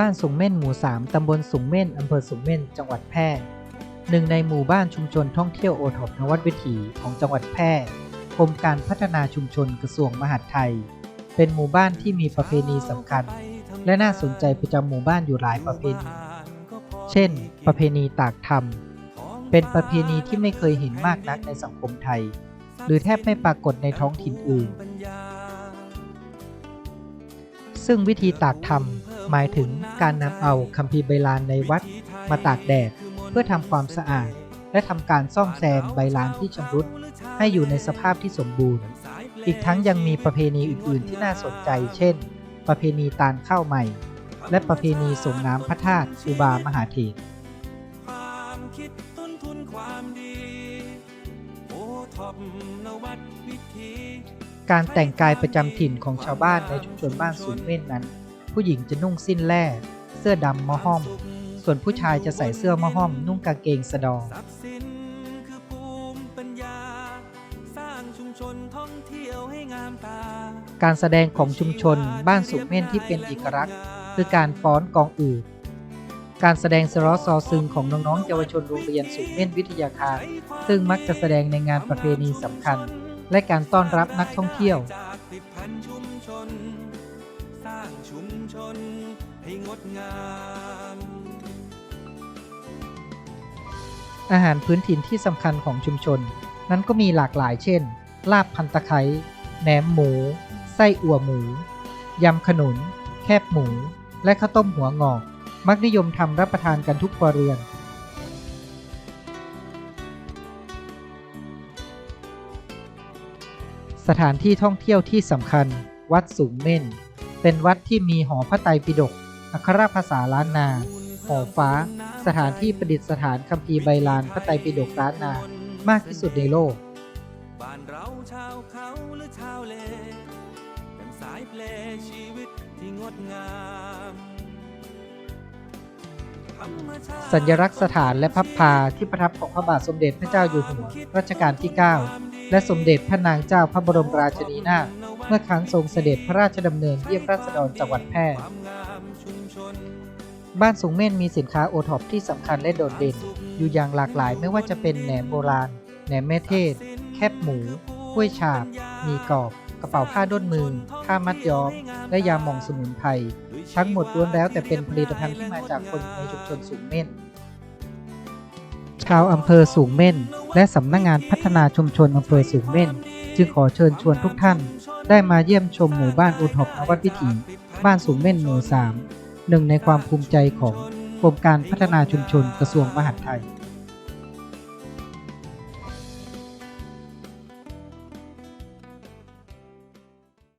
บ้านสูงเม่นหมู่ 3 ตำบลสูงเม่น อำเภอสูงเม่น จังหวัดแพร่หนึ่งในหมู่บ้านชุมชนท่องเที่ยวโอท็อปนวัดวิถีของจังหวัดแพร่กรมการพัฒนาชุมชนกระทรวงมหาดไทย เป็นหมู่บ้านที่มีประเพณีสำคัญ และน่าสนใจประจำหมู่บ้านอยู่หลายประเพณี เช่น ประเพณีตากธรรม เป็นประเพณีที่ไม่เคยเห็นมากนักในสังคมไทย หรือแทบไม่ปรากฏในท้องถิ่นอื่น ซึ่งวิธีตากธรรม หมายถึงการนำเอาคัมภีร์ใบลานในวัดมาตากแดด เพื่อทำความสะอาด และทำการซ่อมแซมใบลานที่ชำรุด ให้อยู่ในสภาพที่สมบูรณ์ อีกทั้งยังมีประเพณีอื่น ๆ ที่น่าสนใจ เช่น ประเพณีตาลข้าวใหม่ และประเพณีส่งน้ำพระธาตุอุบามหาเถรความคิดต้นทุนความดีโอท็อปนวัดวิถีการแต่งกายประจำถิ่นของชาวบ้านในชุมชนบ้านสูงเม่นนั้น ผู้หญิงจะนุ่งสิ้นแล่เสื้อดำมะห้อม ส่วนผู้ชายจะใส่เสื้อมะห้อม นุ่งกางเกงสะดองการแสดงของชุมชนบ้านสูงเม่นที่เป็นเอกลักษณ์ คือการฟ้อนกองอืดการแสดงสล้อซอซึงของน้องๆเยาวชนโรงเรียนสูงเม่นวิทยาคาร ซึ่งมักจะแสดงในงานประเพณีสำคัญ และการต้อนรับนักท่องเที่ยว ร้างชุมชนให้งดงาม อาหารพื้นถิ่นที่สำคัญของชุมชน นั้นก็มีหลากหลายเช่น ลาบพันตะไคร้แหนมหมู ไส้อั่วหมู ยำขนุน แคบหมู และข้าวต้มหัวงอก มักนิยมทำรับประทานกันทุกครัวเรือนสถานที่ท่องเที่ยวที่สำคัญ วัดสูงเม่น เป็นวัดที่มีหอพระไตรปิฎกอักขระภาษาล้านนาหอฟ้า สถานที่ประดิษฐานคัมภีร์ใบลานพระไตรปิฎกล้านนามากที่สุดในโลกบ้านเราชาวเขาหรือชาวเลเป็นสายเพลชีวิตที่งดงามธรรมชาติสัญลักษณ์สถานและพับพาที่ประทับของพระบาทสมเด็จพระเจ้าอยู่หัวรัชกาลที่ 9 และสมเด็จพระนางเจ้าพระบรมราชินีนาถเมื่อครั้งทรงเสด็จพระราชดำเนินเยี่ยมราษฎรจังหวัดแพร่ บ้านสูงเม่นมีสินค้าโอท็อปที่สำคัญและโดดเด่น อยู่อย่างหลากหลายไม่ว่าจะเป็นแหนมโบราณ แหนมแม่เทศ แคบหมูกล้วยฉาบ มีกรอบ กระเป๋าผ้าด้นมือ ผ้ามัดย้อม และยาหม่องสมุนไพร ทั้งหมดล้วนแล้วแต่เป็นผลิตภัณฑ์ที่มาจากคนในชุมชนสูงเม่น ชาวอำเภอสูงเม่น และสำนักงงานพัฒนาชุมชนอำเภอสูงเม่น จึงขอเชิญชวนทุกท่าน ได้มาเยี่ยมชมหมู่บ้านอุทบนวัดพิถี บ้านสูงเม่นหมู่ 3 หนึ่งในความภูมิใจของกรมการพัฒนาชุมชนกระทรวงมหาดไทย